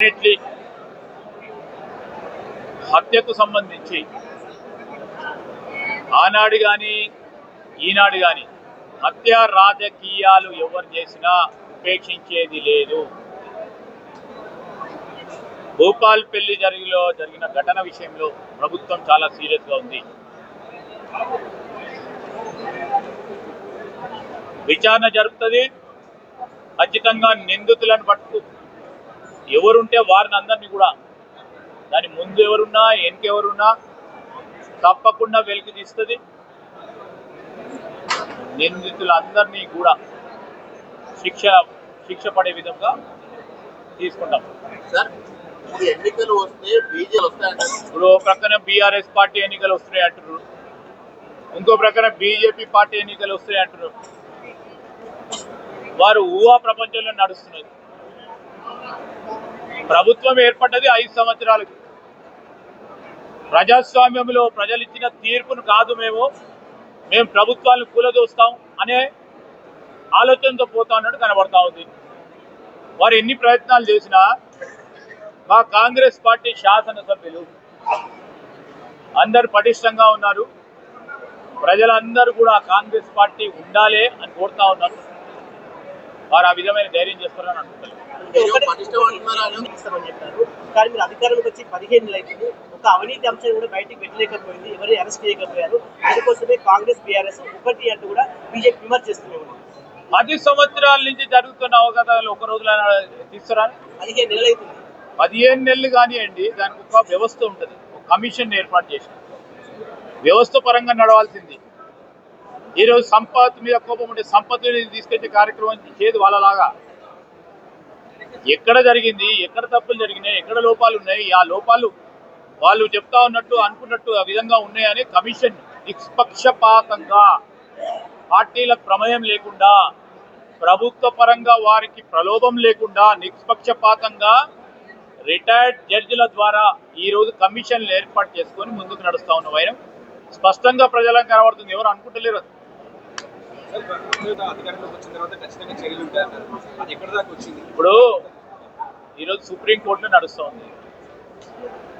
Definitely హత్యకు సంబంధించి ఆనాడు కానీ ఈనాడు కానీ హత్య రాజకీయాలు ఎవరు చేసినా ఉపేక్షించేది లేదు. భూపాల్ పెళ్ళి జరిగిలో జరిగిన ఘటన విషయంలో ప్రభుత్వం చాలా సీరియస్గా ఉంది. విచారణ జరుగుతుంది ఖచ్చితంగా నిందితులను పట్టుకు ఎవరుంటే వారిని అందరినీ కూడా దాని ముందు ఎవరున్నా వెనకెవరున్నా తప్పకుండా వెలికి తీస్తుంది. నిందితులందరినీ కూడా శిక్ష శిక్ష పడే విధంగా తీసుకుంటాం. సార్ ఎన్నికలు వస్తే బీజేపీ వస్తాయంటారు ఇప్పుడు ప్రక్కన బీఆర్ఎస్ పార్టీ ఎన్నికలు వస్తున్నాయి అంటున్నారు ఇంకో ప్రక్కన బీజేపీ పార్టీ ఎన్నికలు వస్తాయి అంటున్నారు వారు ఊహా ప్రపంచంలో నడుస్తున్నారు ప్రభుత్వం ఏర్పడ్డది ఐదు సంవత్సరాలకి. ప్రజాస్వామ్యంలో ప్రజలు ఇచ్చిన తీర్పును కాదు మేము. మేము ప్రభుత్వాలను కూలదోస్తాం అనే ఆలోచనతో పోతా ఉన్నట్టు కనబడతా ఉంది. వారు ఎన్ని ప్రయత్నాలు చేసినా మా కాంగ్రెస్ పార్టీ శాసనసభ్యులు అందరు పటిష్టంగా ఉన్నారు. ప్రజలందరూ కూడా కాంగ్రెస్ పార్టీ ఉండాలి అని కోరుతా ఉన్నారు. వారు ఆ విధమైన ధైర్యం చేస్తారని అనుకుంటారు కానీ మీరు అధికారంలోకి వచ్చి పదిహేను ఒక అవినీతి అంశాన్ని కూడా బయటికి పెట్టలేకపోయింది. ఎవరు అరెస్ట్ చేయకపోయారు. అందుకోసమే కాంగ్రెస్ బీఆర్ఎస్ ఒకటి అంటూ కూడా బీజేపీ విమర్శిస్తున్నాయి పది సంవత్సరాల నుంచి జరుగుతున్న అవగతాలు ఒక రోజులో తీసుకురా పదిహేను నెలలు అవుతుంది పదిహేను నెలలు కానివ్వండి దానికి ఒక వ్యవస్థ ఉంటుంది. ఒక కమిషన్ ఏర్పాటు చేసి వ్యవస్థ పరంగా నడవాల్సింది. ఈరోజు సంపత్ మీద కోపం ఉంటే సంపత్తిని తీసుకొచ్చే కార్యక్రమం చేదు వాళ్ళలాగా. ఎక్కడ జరిగింది ఎక్కడ తప్పులు జరిగినాయి ఎక్కడ లోపాలు ఉన్నాయి ఆ లోపాలు వాళ్ళు చెప్తా ఉన్నట్టు అనుకున్నట్టు ఆ విధంగా ఉన్నాయని కమిషన్ నిష్పక్షపాతంగా పార్టీలకు ప్రమేయం లేకుండా ప్రభుత్వ పరంగా వారికి ప్రలోభం లేకుండా నిష్పక్షపాతంగా రిటైర్డ్ జడ్జిల ద్వారా ఈరోజు కమిషన్లు ఏర్పాటు చేసుకొని ముందుకు నడుస్తా ఉన్న వైరం. స్పష్టంగా ప్రజలకు కనబడుతుంది. ఎవరు అనుకుంటలేరు ఇప్పుడు ఈరోజు సుప్రీంకోర్టులో నడుస్తోంది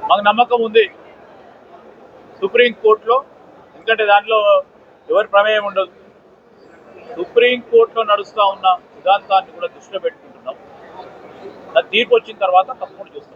మాకు నమ్మకం ఉంది. సుప్రీంకోర్టులో ఎందుకంటే దాంట్లో ఎవరి ప్రమేయం ఉండదు. సుప్రీంకోర్టులో నడుస్తూ ఉన్న సిద్ధాంతాన్ని కూడా దృష్టిలో పెట్టుకుంటున్నాం. దాని తీర్పు వచ్చిన తర్వాత తప్పకుండా చూస్తాం.